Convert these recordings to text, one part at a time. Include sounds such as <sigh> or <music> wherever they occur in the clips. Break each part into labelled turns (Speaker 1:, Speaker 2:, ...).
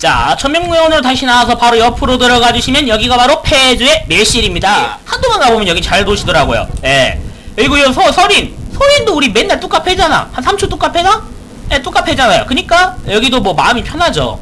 Speaker 1: 자, 천명무원으로 다시 나와서 바로 옆으로 들어가 주시면 여기가 바로 폐주의 매실입니다. 한동안 가보면 여기 잘 도시더라고요. 예. 그리고 요 서, 서린. 서린도 우리 맨날 뚜카페잖아. 한 3초 뚜카페나? 예, 뚜카페잖아요. 그니까 여기도 뭐 마음이 편하죠.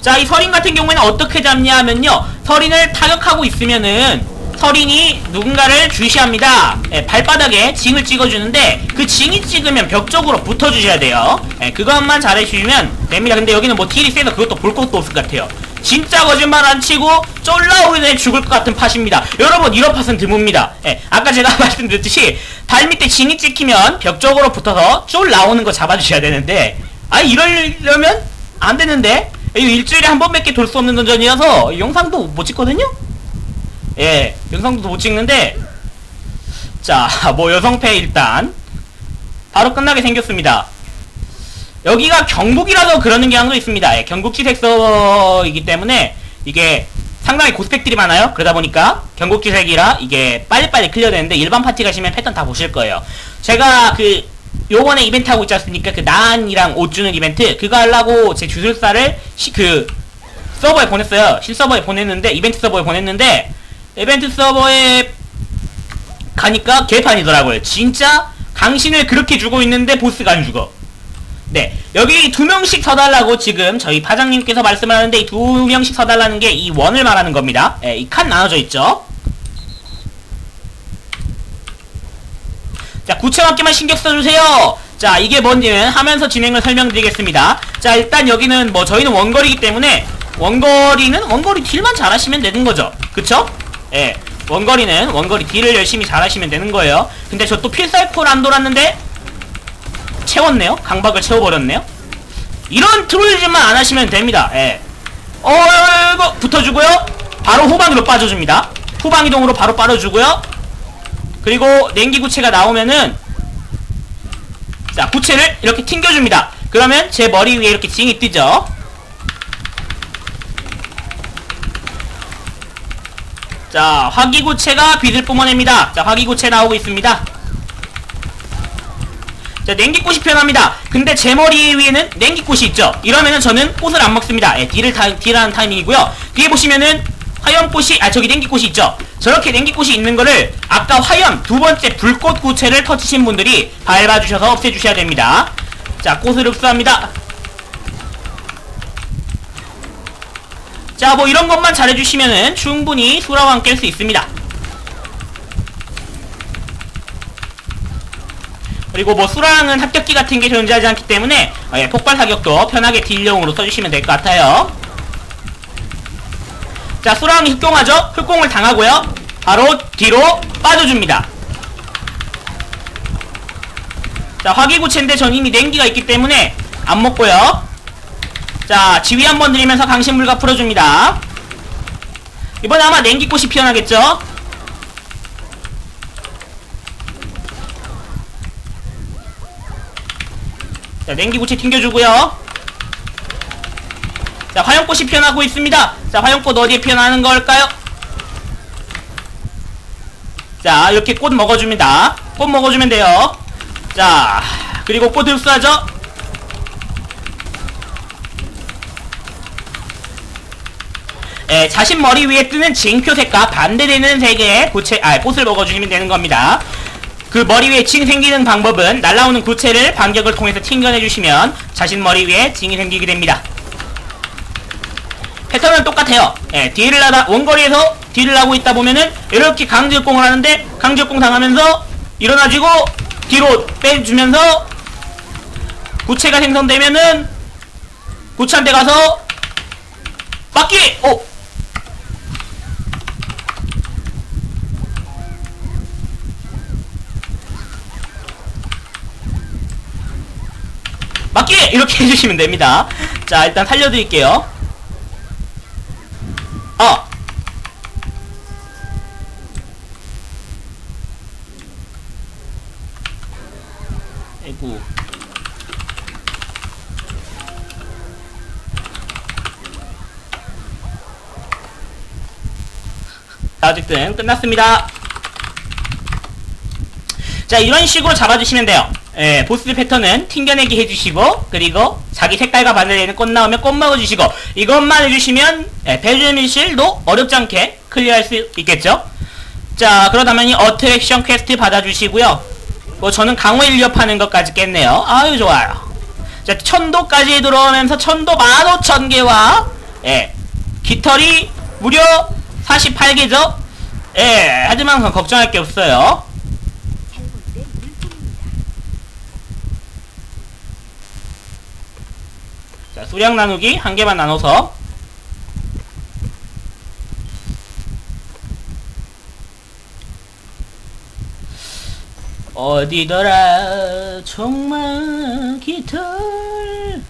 Speaker 1: 자, 이 서린 같은 경우에는 어떻게 잡냐 하면요. 서린을 타격하고 있으면은 서린이 누군가를 주시합니다. 예, 발바닥에 징을 찍어주는데 그 징이 찍으면 벽 쪽으로 붙어주셔야 돼요. 예, 그것만 잘해주시면 됩니다. 근데 여기는 뭐 딜이 세서 그것도 볼 것도 없을 것 같아요. 진짜 거짓말 안 치고 쫄라오기 전에 죽을 것 같은 팟입니다. 여러분 이런 팟은 드뭅니다. 예, 아까 제가 <laughs> 말씀드렸듯이 발 밑에 징이 찍히면 벽 쪽으로 붙어서 쫄 나오는 거 잡아주셔야 되는데 아 이러려면 안 되는데 이거 일주일에 한 번밖에 돌 수 없는 던전이라서 이 영상도 못 찍거든요? 예, 영상도 못 찍는데 자, <laughs> 뭐 여성패 일단 바로 끝나게 생겼습니다. 여기가 경북이라서 그러는 경향도 있습니다. 예, 경북지색 서버이기 때문에 이게 상당히 고스펙들이 많아요. 그러다 보니까 경북지 색이라 이게 빨리빨리 클리어되는데 일반 파티 가시면 패턴 다 보실 거예요. 제가 그 요번에 이벤트 하고 있지 않습니까? 그 난이랑 옷 주는 이벤트 그거 하려고 제 주술사를 시, 그 서버에 보냈어요. 실서버에 보냈는데 이벤트 서버에 보냈는데 이벤트 서버에 가니까 개판이더라고요. 진짜 강신을 그렇게 주고 있는데 보스가 안 죽어. 네, 여기 두 명씩 서달라고 지금 저희 파장님께서 말씀하는데 이 두 명씩 서달라는 게 이 원을 말하는 겁니다. 예, 이 칸 나눠져 있죠. 자, 구체맞게만 신경 써주세요. 자, 이게 뭔지는 하면서 진행을 설명드리겠습니다. 자, 일단 여기는 뭐 저희는 원거리이기 때문에 원거리는 원거리 딜만 잘하시면 되는 거죠. 그쵸? 예. 원거리는 원거리 딜을 열심히 잘하시면 되는 거예요. 근데 저 또 필살콜 안 돌았는데 채웠네요. 강박을 채워버렸네요. 이런 트롤즈만 안 하시면 됩니다. 예. 어, 이거 붙어주고요. 바로 후방으로 빠져줍니다. 후방 이동으로 바로 빠져주고요. 그리고 냉기 구체가 나오면은 자 구체를 이렇게 튕겨줍니다. 그러면 제 머리 위에 이렇게 징이 뜨죠. 자 화기구체가 빛을 뿜어냅니다. 자 화기구체 나오고 있습니다. 자 냉기꽃이 피어납니다. 근데 제 머리 위에는 냉기꽃이 있죠. 이러면은 저는 꽃을 안 먹습니다. 예, 딜을 타, 딜하는 타이밍이고요. 뒤에 보시면은 화염꽃이 아 저기 냉기꽃이 있죠. 저렇게 냉기꽃이 있는 거를 아까 화염 두 번째 불꽃 구체를 터치신 분들이 밟아주셔서 없애주셔야 됩니다. 자 꽃을 흡수합니다. 자 뭐 이런 것만 잘해주시면은 충분히 수라왕 깰 수 있습니다. 그리고 뭐 수라랑은 합격기 같은 게 존재하지 않기 때문에 어, 예, 폭발 사격도 편하게 딜용으로 써주시면 될 것 같아요. 자 수라왕이 흑공하죠? 흑공을 당하고요. 바로 뒤로 빠져줍니다. 자 화기구체인데 전 이미 냉기가 있기 때문에 안 먹고요. 자 지휘 한번 드리면서 강신불가 풀어줍니다. 이번에 아마 냉기꽃이 피어나겠죠? 자, 냉기구치 튕겨주고요. 자, 화염꽃이 피어나고 있습니다. 자, 화염꽃 어디에 피어나는 걸까요? 자, 이렇게 꽃 먹어줍니다. 꽃 먹어주면 돼요. 자, 그리고 꽃 흡수하죠? 예, 자신 머리 위에 뜨는 징표색과 반대되는 색의 구체, 아, 꽃을 먹어주시면 되는 겁니다. 그 머리 위에 징 생기는 방법은 날라오는 구체를 반격을 통해서 튕겨내주시면 자신 머리 위에 징이 생기게 됩니다. 패턴은 똑같아요. 예, 딜을 하다 원거리에서 딜을 하고 있다 보면은 이렇게 강제역공을 하는데 강제역공 당하면서 일어나지고 뒤로 빼주면서 구체가 생성되면은 구체한테 가서 맞기! 오! 맞기! <laughs> 이렇게 해주시면 됩니다. 자, 일단 살려드릴게요. 어! 아이고. 자, 어쨌든 끝났습니다. 자, 이런 식으로 잡아주시면 돼요. 예, 보스 패턴은 튕겨내기 해주시고 그리고 자기 색깔과 반대되는 꽃 나오면 꽃 먹어주시고 이것만 해주시면 예, 배주민실도 어렵지 않게 클리어할 수 있겠죠? 자 그러다면 이 어트랙션 퀘스트 받아주시고요. 뭐 저는 강호 인력 하는 것까지 깼네요. 아유 좋아요. 자 천도까지 들어오면서 천도 15,000개와 예 깃털이 무려 48개죠? 예 하지만 걱정할 게 없어요
Speaker 2: 잘못된 물품입니다.
Speaker 1: 자, 수량 나누기 한 개만 나눠서. 어디더라 정말 깃털.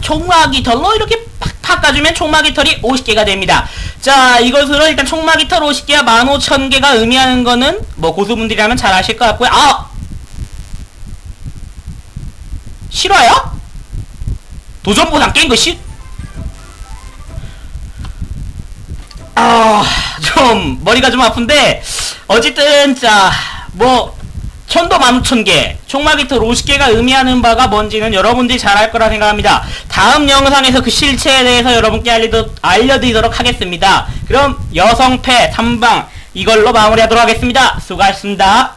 Speaker 1: 총마기 털로 이렇게 팍팍 까주면 총마기 털이 50개가 됩니다. 자, 이것으로 일단 총마기 털 50개와 15,000개가 의미하는 거는 뭐 고수분들이라면 잘 아실 것 같고요. 아! 싫어요? 도전 보상 깬 거 싫... 아, 좀 머리가 좀 아픈데 어쨌든 자, 뭐 천도 만천 개, 총마기털 50개가 의미하는 바가 뭔지는 여러분들이 잘 알 거라 생각합니다. 다음 영상에서 그 실체에 대해서 여러분께 알리도, 알려드리도록 하겠습니다. 그럼 여성패 3방 이걸로 마무리하도록 하겠습니다. 수고하셨습니다.